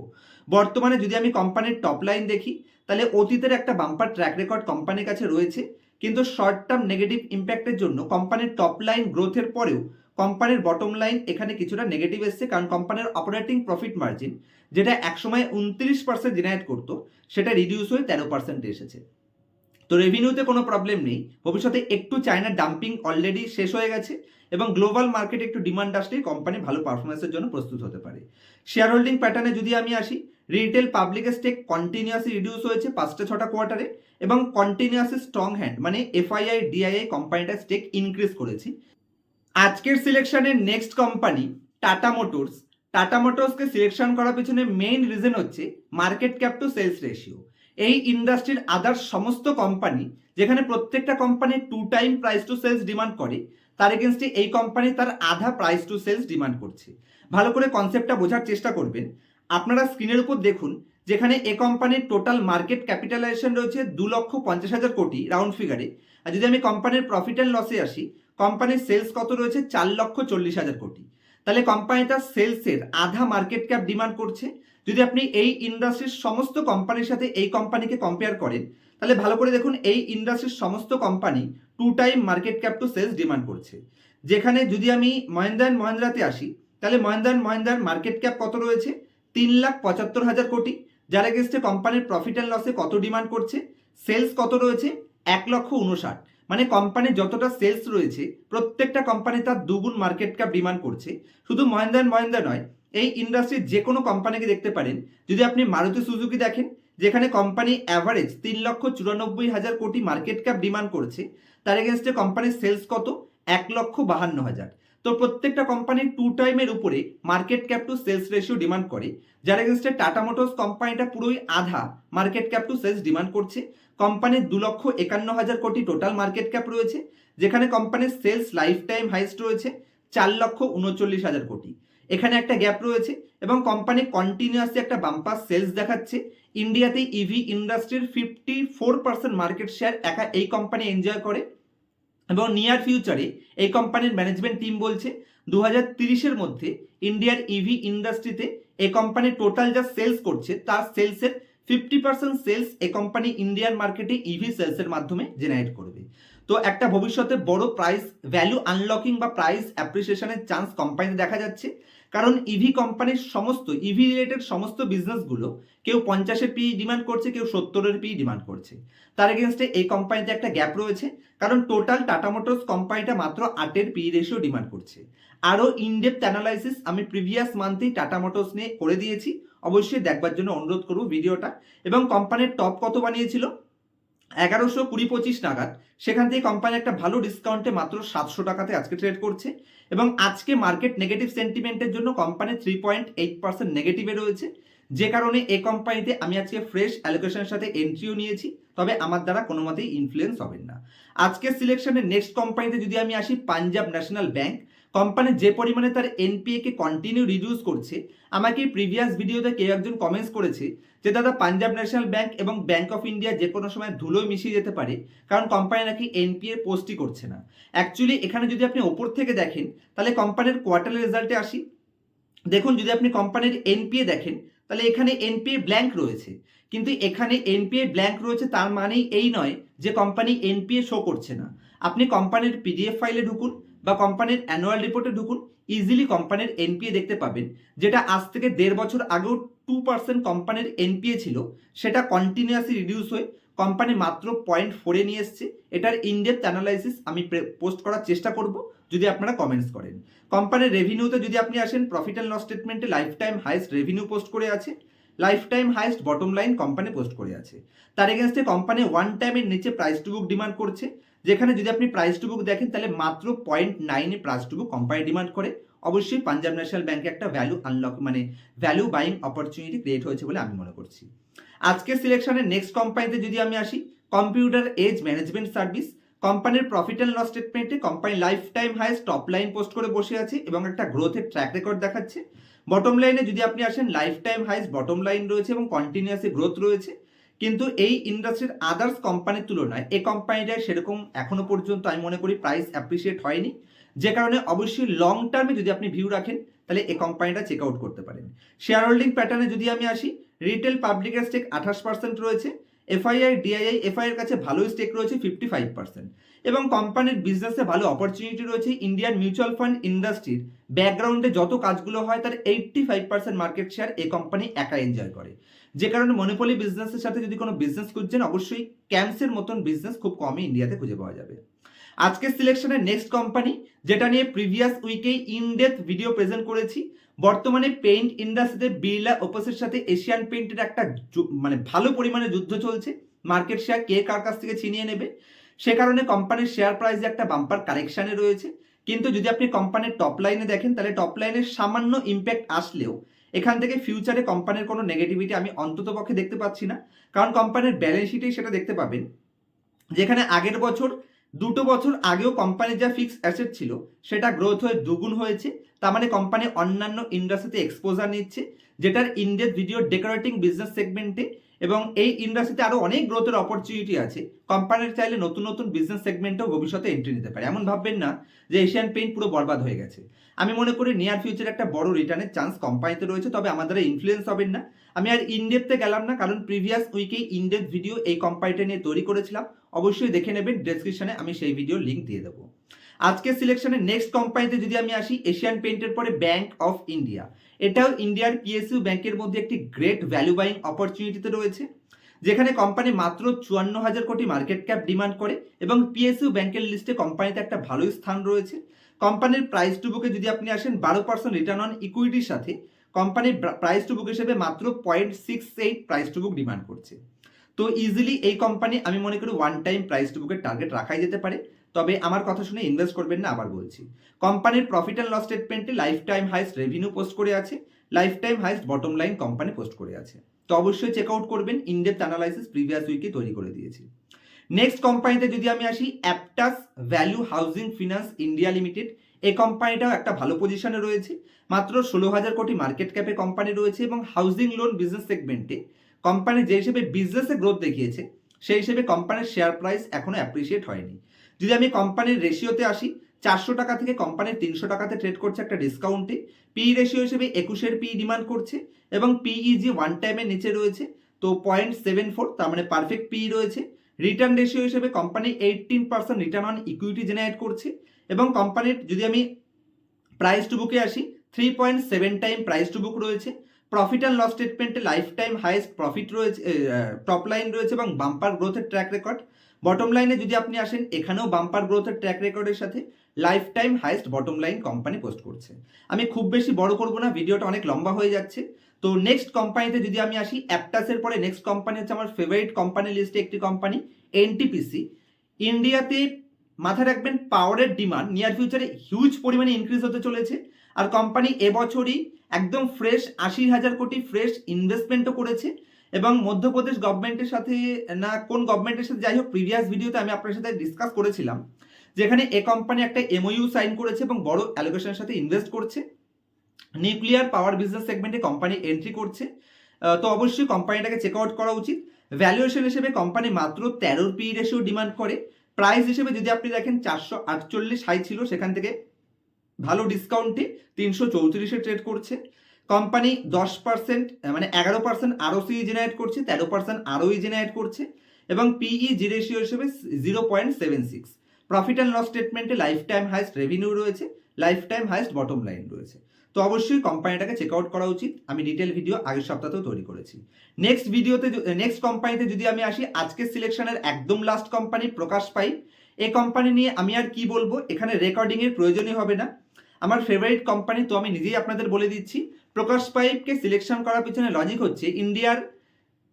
বর্তমানে যদি আমি কোম্পানির টপ লাইন দেখি, তাহলে অতীতের একটা বাম্পার ট্র্যাক রেকর্ড কোম্পানির কাছে রয়েছে। কিন্তু শর্ট টার্ম নেগেটিভ ইম্প্যাক্টের জন্য কোম্পানির টপ লাইন গ্রোথের পরেও কোম্পানির বটম লাইন এখানে কিছুটা নেগেটিভ এসছে, কারণ কোম্পানির অপারেটিং প্রফিট মার্জিন যেটা একসময় উনত্রিশ পার্সেন্ট জেনারেট করতো, সেটা রিডিউস হয়ে তেরো পার্সেন্ট এসেছে। তো রেভিনিউতে কোনো প্রবলেম নেই। ভবিষ্যতে একটু চায়নার ডাম্পিং অলরেডি শেষ হয়ে গেছে এবং গ্লোবাল মার্কেটে একটু ডিমান্ড আসলেই কোম্পানি ভালো পারফরমেন্সের জন্য প্রস্তুত হতে পারে। শেয়ার হোল্ডিং প্যাটার্নে যদি আমি আসি retail public stake continuously reduce হয়েছে পাঁচটা ছটা কোয়ার্টারে এবং কন্টিনিউয়াসলি স্ট্রং হ্যান্ড মানে এফআইআই ডিআইআই কোম্পানিটা স্টেক ইনক্রিজ করেছি। আজকের সিলেকশনের next company Tata Motors Tata মোটরসকে selection করার পেছনে মেইন রিজন হচ্ছে market cap to sales ratio এই ইন্ডাস্ট্রির আদার্স সমস্ত কোম্পানি যেখানে প্রত্যেকটা company two time price to sales demand করে, তার এগেনস্টে এই কোম্পানি তার আধা প্রাইস টু সেলস ডিমান্ড করছে। ভালো করে কনসেপ্টটা বোঝার চেষ্টা করবেন। আপনারা স্ক্রিনের উপর দেখুন, যেখানে এ কোম্পানির টোটাল মার্কেট ক্যাপিটালাইজেশন রয়েছে দু লক্ষ পঞ্চাশ হাজার কোটি রাউন্ড ফিগারে আর যদি আমি কোম্পানির প্রফিট অ্যান্ড লসে আসি কোম্পানির সেলস কত রয়েছে? চার লক্ষ চল্লিশ হাজার কোটি। তাহলে কোম্পানি তার সেলসের আধা মার্কেট ক্যাপ ডিমান্ড করছে। যদি আপনি এই ইন্ডাস্ট্রির সমস্ত কোম্পানির সাথে এই কোম্পানিকে কম্পেয়ার করেন, তাহলে ভালো করে দেখুন এই ইন্ডাস্ট্রির সমস্ত company two time market cap to sales demand করছে। যেখানে যদি আমি মহেন্দ্র অ্যান্ড মহেন্দ্রাতে আসি, তাহলে মহেন্দ্র অ্যান্ড মহেন্দ্রার মার্কেট ক্যাপ কত রয়েছে? তিন লাখ পঁচাত্তর হাজার কোটি। যার এগেনস্টে কোম্পানির প্রফিট অ্যান্ড লসে কত ডিমান্ড করছে? সেলস কত রয়েছে? এক লক্ষ উনষাট। মানে কোম্পানির যতটা সেলস রয়েছে, প্রত্যেকটা কোম্পানি তার দুগুণ মার্কেট ক্যাপ ডিমান্ড করছে। শুধু মহেন্দ্র অ্যান্ড মহেন্দ্রা নয়, এই ইন্ডাস্ট্রির যে কোনো কোম্পানিকে দেখতে পারেন। যদি আপনি মারুতি সুজুকি দেখেন, যেখানে কোম্পানি অ্যাভারেজ তিন লক্ষ চুরানব্বই হাজার কোটি মার্কেট ক্যাপ ডিমান্ড করছে, তার এগেনস্টে কোম্পানির সেলস কত? এক লক্ষ বাহান্ন হাজার। তো প্রত্যেকটা কোম্পানি টু টাইমের উপরে market cap to sales ratio demand করে, যার এগেনস্টে টাটা মোটরস কোম্পানিটা পুরোই আধা market cap to sales demand করছে। কোম্পানির দু লক্ষ একান্ন হাজার কোটি টোটাল মার্কেট ক্যাপ রয়েছে, যেখানে কোম্পানির সেলস লাইফ টাইম হাইস্ট রয়েছে চার লক্ষ উনচল্লিশ হাজার কোটি। এখানে একটা গ্যাপ রয়েছে এবং কোম্পানি কন্টিনিউয়াসলি একটা বাম্পার সেলস দেখাচ্ছে। ইন্ডিয়াতে ইভি ইন্ডাস্ট্রির fifty four percent market share একা এই কোম্পানি এনজয় করে। এবং নিয়ার ফিউচারে এই কোম্পানির ম্যানেজমেন্ট টিম বলছে দু হাজার মধ্যে ইন্ডিয়ার ইভি ইন্ডাস্ট্রিতে এই কোম্পানি টোটাল যা সেলস করছে, তার সেলসের ফিফটি পার্সেন্ট সেলস এ কোম্পানি ইন্ডিয়ান মার্কেটে ইভি সেলসের মাধ্যমে জেনারেট করবে। তো একটা ভবিষ্যতে বড় প্রাইস ভ্যালু আনলকিং বা প্রাইস অ্যাপ্রিসিয়েশনের চান্স কোম্পানিতে দেখা যাচ্ছে। কারণ ইভি কোম্পানির সমস্ত ইভি রিলেটেড সমস্ত বিজনেসগুলো কেউ পঞ্চাশের পি ডিমান্ড করছে, কেউ সত্তরের পি ডিমান্ড করছে। তার এগেনস্টে এই কোম্পানিতে একটা গ্যাপ রয়েছে। কারণ টোটাল টাটা মোটরস কোম্পানিটা মাত্র আটের পি রেশিও ডিমান্ড করছে। আরও ইনডেপথ অ্যানালাইসিস আমি প্রিভিয়াস মান্থেই টাটা মোটরস নিয়ে করে দিয়েছি। অবশ্যই দেখবার জন্য অনুরোধ করব ভিডিওটা। এবং কোম্পানির টপ কত বানিয়েছিল? এগারোশো কুড়ি পঁচিশ নাগাদ। সেখান থেকে কোম্পানি একটা ভালো ডিসকাউন্টে মাত্র সাতশো টাকাতে আজকে ট্রেড করছে এবং আজকে মার্কেট নেগেটিভ সেন্টিমেন্টের জন্য company three point eight percent নেগেটিভে রয়েছে। যে কারণে এই কোম্পানিতে আমি আজকে ফ্রেশ অ্যালোকেশনের সাথে এন্ট্রিও নিয়েছি, তবে আমার দ্বারা কোনো মতেই ইনফ্লুয়েন্স হবেন না। আজকের সিলেকশনের নেক্সট কোম্পানিতে যদি আমি আসি পাঞ্জাব ন্যাশনাল ব্যাংক কোম্পানি যে পরিমাণে তার এনপিএ কে কন্টিনিউ রিডিউস করছে, আমাকে প্রিভিয়াস ভিডিওতে কেউ একজন কমেন্টস করেছে যে, দাদা পাঞ্জাব ন্যাশনাল ব্যাংক এবং ব্যাংক অফ ইন্ডিয়া যে কোনো সময় ধুলোয় মিশিয়ে যেতে পারে, কারণ কোম্পানি নাকি এনপিএ পোস্টই করছে না। অ্যাকচুয়ালি এখানে যদি আপনি ওপর থেকে দেখেন, তাহলে কোম্পানির কোয়ার্টারলি রেজাল্টে আসি। দেখুন, যদি আপনি কোম্পানির এনপিএ দেখেন, তাহলে এখানে এনপিএ ব্ল্যাঙ্ক রয়েছে। কিন্তু এখানে এনপিএ ব্ল্যাঙ্ক রয়েছে, তার মানেই এই নয় যে কোম্পানি এনপিএ শো করছে না। আপনি কোম্পানির পিডিএফ ফাইলে ঢুকুন বা কোম্পানির অ্যানুয়াল রিপোর্টে ঢুকুন ইজিলি কোম্পানির এনপিএ দেখতে পাবেন। যেটা আজ থেকে দেড় বছর আগেও টু পার্সেন্ট কোম্পানির এনপিএ ছিল, সেটা কন্টিনিউয়াসলি রিডিউস হয়ে কোম্পানি মাত্র পয়েন্ট ফোরে নিয়ে এসছে। এটার ইনডেপথ অ্যানালাইসিস আমি পোস্ট করার চেষ্টা করব, যদি আপনারা কমেন্টস করেন। কোম্পানির রেভিনিউতে যদি আপনি আসেন প্রফিট অ্যান্ড লস স্টেটমেন্টে life time highest revenue post করে আছে life time highest bottom line company post করে আছে। তার এগেনস্টে কোম্পানি ওয়ান টাইমের নিচে প্রাইস টু বুক ডিমান্ড করছে যেখানে যদি আপনি প্রাইস টু বুক দেখেন, তাহলে মাত্র পয়েন্ট নাইনে price to book company demand করে। অবশ্যই পাঞ্জাব ন্যাশনাল ব্যাংকে একটা ভ্যালু আনলক মানে ভ্যালু বাইং অপরচুনিটি ক্রিয়েট হয়েছে বলে আমি মনে করছি। আজকের সিলেকশনের নেক্সট কোম্পানিতে যদি আমি আসি কম্পিউটার এজ ম্যানেজমেন্ট সার্ভিস কোম্পানির প্রফিট অ্যান্ড লস স্টেটমেন্টে company life time highest top line post করে বসে আছে এবং একটা গ্রোথের ট্র্যাক রেকর্ড দেখাচ্ছে। বটম লাইনে যদি আপনি আসেন life time highest bottom line রয়েছে এবং কন্টিনিউয়াসলি গ্রোথ রয়েছে। কিন্তু এই ইন্ডাস্ট্রির আদার্স কোম্পানির তুলনায় এই কোম্পানিটায় সেরকম এখনও পর্যন্ত আমি মনে করি প্রাইস অ্যাপ্রিসিয়েট হয়নি। যে কারণে অবশ্যই লং টার্মে যদি আপনি ভিউ রাখেন, তাহলে এই কোম্পানিটা চেক আউট করতে পারেন। শেয়ার হোল্ডিং প্যাটার্নে যদি আমি আসি রিটেল পাবলিকের স্টেক আঠাশ পার্সেন্ট রয়েছে এফআইআই ডিআইআই এফআই এর কাছে ভালোই স্টেক রয়েছে ফিফটি ফাইভ পার্সেন্ট এবং কোম্পানির বিজনেসে ভালো অপরচুনিটি রয়েছে ইন্ডিয়ান মিউচুয়াল ফান্ড ইন্ডাস্ট্রির ব্যাকগ্রাউন্ডে যত কাজগুলো হয়, তার eighty five percent market share এই কোম্পানি একা এনজয় করে। যে কারণে মনোপলি বিজনেসের সাথে যদি কোনো বিজনেস খুঁজছেন, অবশ্যই ক্যাম্পসের মতন বিজনেস খুব কমই ইন্ডিয়াতে খুঁজে পাওয়া যাবে। আজকের সিলেকশনের নেক্সট কোম্পানি যেটা নিয়ে প্রিভিয়াস উইকেই ইনডেপথ ভিডিও প্রেজেন্ট করেছি, বর্তমানে পেইন্ট ইন্ডাস্ট্রিতে বিড়লা ওপোসের সাথে এশিয়ান পেইন্টের একটা মানে ভালো পরিমাণে যুদ্ধ চলছে। মার্কেট শেয়ার কে কার কাছ থেকে ছিনিয়ে নেবে? সে কারণে কোম্পানির শেয়ার প্রাইসে একটা বাম্পার কারেকশানে রয়েছে। কিন্তু যদি আপনি কোম্পানির টপ লাইনে দেখেন, তাহলে টপ লাইনের সামান্য ইম্প্যাক্ট আসলেও এখান থেকে ফিউচারে কোম্পানির কোনো নেগেটিভিটি আমি অন্তত পক্ষে দেখতে পাচ্ছি না। কারণ কোম্পানির ব্যালেন্স শিটেই সেটা দেখতে পাবেন, যেখানে আগের বছর, দুটো বছর আগেও কোম্পানির যা ফিক্সড অ্যাসেট ছিল, সেটা গ্রোথ হয়ে দুগুণ হয়েছে। তার মানে কোম্পানি অন্যান্য ইন্ডাস্ট্রিতে এক্সপোজার নিচ্ছে, যেটার ইন্ডিয়ার ভিডিও ডেকোরেটিং বিজনেস সেগমেন্টে এবং এই ইন্ডাস্ট্রিতে আরও অনেক গ্রোথের অপরচুনিটি আছে। কোম্পানির চাইলে নতুন নতুন বিজনেস সেগমেন্টেও ভবিষ্যতে এন্ট্রি নিতে পারে। এমন ভাববেন না যে এশিয়ান পেইন্ট পুরো বরবাদ হয়ে গেছে। আমি মনে করি নিয়ার ফিউচারে একটা বড় রিটার্নের চান্স কোম্পানিতে রয়েছে, তবে আমাদের ইনফ্লুয়েন্স হবেন না। আমি আর ইনডেপতে গেলাম না, কারণ প্রিভিয়াস উইকেই ইনডেপ ভিডিও এই কোম্পানিটা নিয়ে তৈরি করেছিলাম। অবশ্যই দেখে নেবেন ডেসক্রিপশনে আমি সেই ভিডিও লিঙ্ক দিয়ে দেবো। আজকের সিলেকশনের নেক্সট কোম্পানিতে যদি আমি আসি এশিয়ান পেইন্টের পরে ব্যাংক অফ ইন্ডিয়া এটাও ইন্ডিয়ার পিএসইউ ব্যাংকের মধ্যে একটি গ্রেট ভ্যালু বাইং অপরচুনিটিতে রয়েছে, যেখানে কোম্পানি মাত্র চুয়ান্ন হাজার কোটি মার্কেট ক্যাপ ডিমান্ড করে এবং পিএসইউ ব্যাংকের লিস্টে কোম্পানিতে একটা ভালোই স্থান রয়েছে। কোম্পানির প্রাইস টু বুকে যদি আপনি আসেন, বারো পার্সেন্ট রিটার্ন অন ইকুইটির সাথে কোম্পানির প্রাইস টু বুক হিসেবে মাত্র point six eight price to book demand করছে। তো ইজিলি এই কোম্পানি আমি মনে করি ওয়ান টাইম প্রাইস টু বুকের টার্গেট রাখাই যেতে পারে। তবে আমার কথা শুনে ইনভেস্ট করবেন না, আবার বলছি। কোম্পানির প্রফিট অ্যান্ড লস স্টেটমেন্টে life time highest revenue post করে আছে lifetime highest bottom line company post করে আছে। তো অবশ্যই চেক আউট করবেন ইনডেপথ অ্যানালাইসিস প্রিভিয়াস উইকে তৈরি করে দিয়েছি। নেক্সট কোম্পানিতে যদি আমি আসি Aptus Value Housing Finance India Limited এই কোম্পানিটাও একটা ভালো পজিশনে রয়েছে, মাত্র ষোলো হাজার কোটি মার্কেট ক্যাপে কোম্পানি রয়েছে এবং হাউজিং লোন বিজনেস সেগমেন্টে কোম্পানি যে হিসেবে বিজনেসে গ্রোথ দেখিয়েছে, সেই হিসেবে কোম্পানির শেয়ার প্রাইস এখনও অ্যাপ্রিসিয়েট হয়নি। যদি আমি কোম্পানির রেশিওতে আসি, চারশো টাকা থেকে কোম্পানির তিনশো টাকাতে ট্রেড করছে একটা ডিসকাউন্টে পি রেশিও হিসেবে একুশের পি ডিমান্ড করছে এবং পিইজি ওয়ান টাইমের নিচে রয়েছে, তো পয়েন্ট সেভেন ফোর তার মানে পারফেক্ট পি রয়েছে। রিটার্ন রেশিও হিসেবে company eighteen percent return on equity generate করছে এবং কোম্পানির যদি আমি প্রাইস টু বুকে আসি three point seven time price to book রয়েছে। প্রফিট অ্যান্ড লস স্টেটমেন্টে লাইফ টাইম হাইয়েস্ট প্রফিট রয়েছে টপ লাইন রয়েছে এবং বাম্পার গ্রোথের ট্র্যাক রেকর্ড বটম লাইনে যদি আপনি আসেন, এখানেও বাম্পার গ্রোথের ট্র্যাক রেকর্ডের সাথে life time highest bottom line company post করছে। আমি খুব বেশি বড় করব না, ভিডিওটা অনেক লম্বা হয়ে যাচ্ছে। তো নেক্সট কোম্পানিতে যদি আমি আসি অ্যাপটাসের পরে নেক্সট কোম্পানি হচ্ছে আমার ফেভারিট কোম্পানি লিস্টে একটি কোম্পানি এনটিপিসি ইন্ডিয়াতে মাথায় রাখবেন পাওয়ারের ডিমান্ড নিয়ার ফিউচারে হিউজ পরিমাণে ইনক্রিজ হতে চলেছে। আর কোম্পানি এবছরই একদম ফ্রেশ আশি হাজার কোটি ফ্রেশ ইনভেস্টমেন্টও করেছে। এবং মধ্যপ্রদেশ গভর্নমেন্টের সাথে, না, কোন গভর্নমেন্টের সাথে, যাই হোক প্রিভিয়াস ভিডিওতে আমি আপনার সাথে ডিসকাস করেছিলাম। যেখানে এ কোম্পানি একটা এমওইউ সাইন করেছে এবং বড় অ্যালোকেশনের সাথে ইনভেস্ট করছে। নিউক্লিয়ার পাওয়ার বিজনেস সেগমেন্টে কোম্পানি এন্ট্রি করছে। তো অবশ্যই কোম্পানিটাকে চেক আউট করা উচিত। ভ্যালুয়েশন হিসেবে কোম্পানি মাত্র তেরো পি রেশিও ডিমান্ড করে। প্রাইস হিসেবে যদি আপনি দেখেন, চারশো আটচল্লিশ হাই ছিল, সেখান থেকে ভালো ডিসকাউন্টে তিনশো চৌত্রিশে ট্রেড করছে। কোম্পানি দশ পার্সেন্ট মানে এগারো পার্সেন্ট আরও সি জেনারেট করছে, তেরো পার্সেন্ট আরওই জেনারেট করছে, এবং পিই জি রেশিও হিসেবে zero point seven six profit and loss স্টেটমেন্টে লাইফ টাইম হাইস্ট রেভিনিউ রয়েছে life time highest bottom line রয়েছে। তো তো অবশ্যই কোম্পানিটাকে চেক আউট করা উচিত, আমি ডিটেল ভিডিও আগের সপ্তাহতেও তৈরি করেছি। নেক্সট ভিডিওতে নেক্সট কোম্পানিতে যদি আমি আসি, আজকের সিলেকশনের একদম লাস্ট কোম্পানি প্রকাশ পাই। এ কোম্পানি নিয়ে আমি আর কি বলব, এখানে রেকর্ডিংয়ের প্রয়োজনই হবে না। আমার ফেভারিট কোম্পানি তো আমি নিজেই আপনাদের বলে দিচ্ছি প্রকাশ পাইপকে সিলেকশন করার পিছনে লজিক হচ্ছে ইন্ডিয়ার,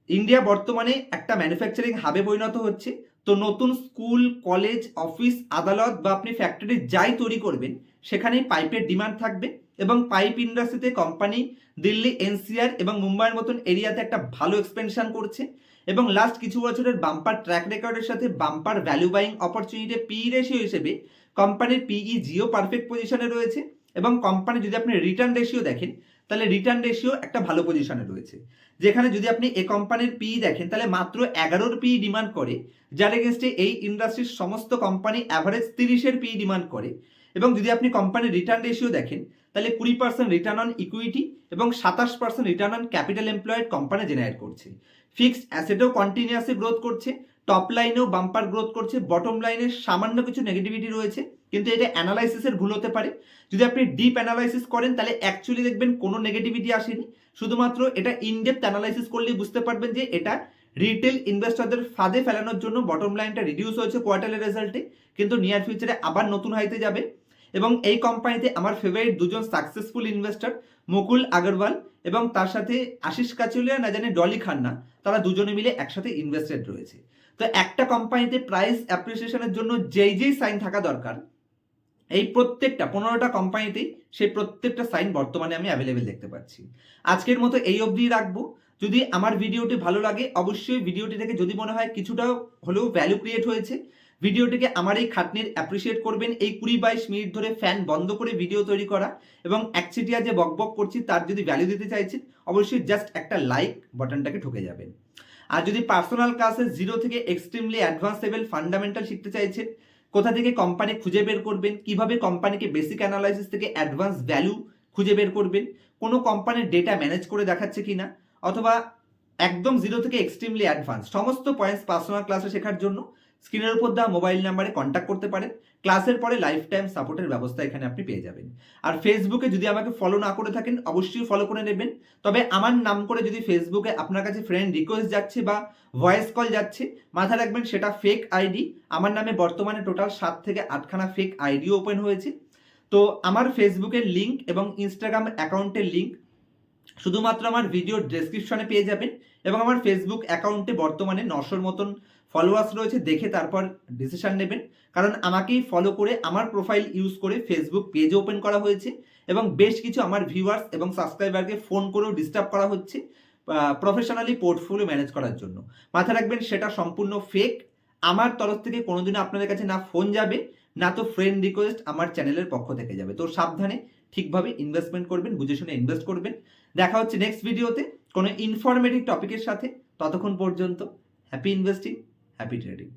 ইন্ডিয়া বর্তমানে একটা ম্যানুফ্যাকচারিং হাবে পরিণত হচ্ছে। তো নতুন স্কুল কলেজ অফিস আদালত বা আপনি ফ্যাক্টরি যাই তৈরি করবেন, সেখানেই পাইপের ডিমান্ড থাকবে এবং পাইপ ইন্ডাস্ট্রিতে কোম্পানি দিল্লি, এনসিআর এবং মুম্বাইয়ের মতন এরিয়াতে একটা ভালো এক্সপেনশন করছে এবং লাস্ট কিছু বছরের বাম্পার ট্র্যাক রেকর্ডের সাথে bumper value buying opportunity P ratio হিসেবে কোম্পানির পিই জিও পারফেক্ট পজিশনে রয়েছে। এবং কোম্পানি যদি আপনি রিটার্ন রেশিও দেখেন, তাহলে রিটার্ন রেশিও একটা ভালো পজিশনে রয়েছে। যেখানে যদি আপনি এ কোম্পানির পি দেখেন, তাহলে মাত্র এগারোর পি ডিমান্ড করে, যার এগেনস্টে এই ইন্ডাস্ট্রির সমস্ত কোম্পানি অ্যাভারেজ তিরিশের পি ডিমান্ড করে। এবং যদি আপনি কোম্পানির রিটার্ন রেশিও দেখেন, তাহলে কুড়ি পার্সেন্ট রিটার্ন অন ইকুইটি এবং সাতাশ percent return on capital employed company generate করছে। ফিক্সড অ্যাসেটেও কন্টিনিউয়াসলি গ্রোথ করছে টপ লাইনেও বাম্পার গ্রোথ করছে বটম লাইনে সামান্য কিছু নেগেটিভিটি রয়েছে। কিন্তু এটা অ্যানালাইসিসের ভুল হতে পারে। যদি আপনি ডিপ অ্যানালাইসিস করেন, তাহলে অ্যাকচুয়ালি দেখবেন কোনো নেগেটিভিটি আসেনি। শুধুমাত্র এটা ইনডেপথ অ্যানালাইসিস করলেই বুঝতে পারবেন যে এটা রিটেল ইনভেস্টরদের ফাঁদে ফেলানোর জন্য বটম লাইনটা রিডিউস হয়েছে কোয়ার্টারের রেজাল্টে কিন্তু নিয়ার ফিউচারে আবার নতুন হাইতে যাবে। এবং এই কোম্পানিতে আমার ফেভারিট দুজন সাকসেসফুল ইনভেস্টর মুকুল আগরওয়াল এবং তার সাথে আশিস কাচুলিয়া না জানি ডলি খান্না, তারা দুজনে মিলে একসাথে ইনভেস্টেড রয়েছে। তো একটা কোম্পানিতে প্রাইস অ্যাপ্রিসিয়েশনের জন্য যেই যেই সাইন থাকা দরকার এই প্রত্যেকটা, পনেরোটা কোম্পানিতেই সেই প্রত্যেকটা সাইন বর্তমানে আমি অ্যাভেলেবেল দেখতে পাচ্ছি। আজকের মতো এই অবধি রাখব। যদি আমার ভিডিওটি ভালো লাগে, অবশ্যই ভিডিওটি থেকে যদি মনে হয় কিছুটা হলেও ভ্যালু ক্রিয়েট হয়েছে ভিডিওটিকে আমার এই খাটনির অ্যাপ্রিসিয়েট করবেন। এই কুড়ি বাইশ মিনিট ধরে ফ্যান বন্ধ করে ভিডিও তৈরি করা এবং একচিটিয়া যে বকবক করছি, তার যদি ভ্যালু দিতে চাইছেন, অবশ্যই জাস্ট একটা লাইক বাটনটাকে ঠুকে যাবেন। আর যদি পার্সোনাল ক্লাসে জিরো থেকে এক্সট্রিমলি অ্যাডভান্স লেভেল ফান্ডামেন্টাল শিখতে চাইছেন কোথা থেকে কোম্পানি খুঁজে বের করবেন? কীভাবে কোম্পানিকে বেসিক অ্যানালাইসিস থেকে অ্যাডভান্স ভ্যালু খুঁজে বের করবেন? কোনো কোম্পানির ডেটা ম্যানেজ করে দেখাচ্ছে কি না? অথবা একদম জিরো থেকে এক্সট্রিমলি অ্যাডভান্স সমস্ত পয়েন্টস পার্সোনাল ক্লাসে শেখার জন্য স্ক্রিনের উপর দেওয়া মোবাইল নাম্বারে কন্ট্যাক্ট করতে পারেন। ক্লাসের পরে লাইফ টাইম সাপোর্টের ব্যবস্থা এখানে আপনি পেয়ে যাবেন। আর ফেসবুকে যদি আমাকে ফলো না করে থাকেন, অবশ্যই ফলো করে নেবেন। তবে আমার নাম করে যদি ফেসবুকে আপনার কাছে ফ্রেন্ড রিকোয়েস্ট যাচ্ছে বা ভয়েস কল যাচ্ছে মাথা রাখবেন সেটা ফেক আইডি আমার নামে বর্তমানে টোটাল সাত থেকে আটখানা ফেক আইডিও ওপেন হয়েছে। তো আমার ফেসবুকের লিঙ্ক এবং ইনস্টাগ্রাম অ্যাকাউন্টের লিঙ্ক শুধুমাত্র আমার ভিডিও ডেসক্রিপশনে পেয়ে যাবেন এবং আমার ফেসবুক অ্যাকাউন্টে বর্তমানে নশোর মতন ফলোয়ার্স রয়েছে, দেখে তারপর ডিসিশন নেবেন। কারণ আমাকেই ফলো করে, আমার প্রোফাইল ইউজ করে ফেসবুক পেজ ওপেন করা হয়েছে এবং বেশ কিছু আমার ভিউয়ার্স এবং সাবস্ক্রাইবারকে ফোন করেও ডিস্টার্ব করা হচ্ছে প্রফেশনালি পোর্টফোলিও ম্যানেজ করার জন্য। মাথায় রাখবেন, সেটা সম্পূর্ণ ফেক আমার তরফ থেকে কোনোদিনও আপনাদের কাছে না ফোন যাবে, না তো ফ্রেন্ড রিকোয়েস্ট আমার চ্যানেলের পক্ষ থেকে যাবে। তো সাবধানে ঠিকভাবে ইনভেস্টমেন্ট করবেন, বুঝে শুনে ইনভেস্ট করবেন। দেখা হচ্ছে নেক্সট ভিডিওতে কোনো ইনফরমেটিভ টপিকের সাথে। ততক্ষণ পর্যন্ত হ্যাপি ইনভেস্টিং হ্যাপি ট্রেডিং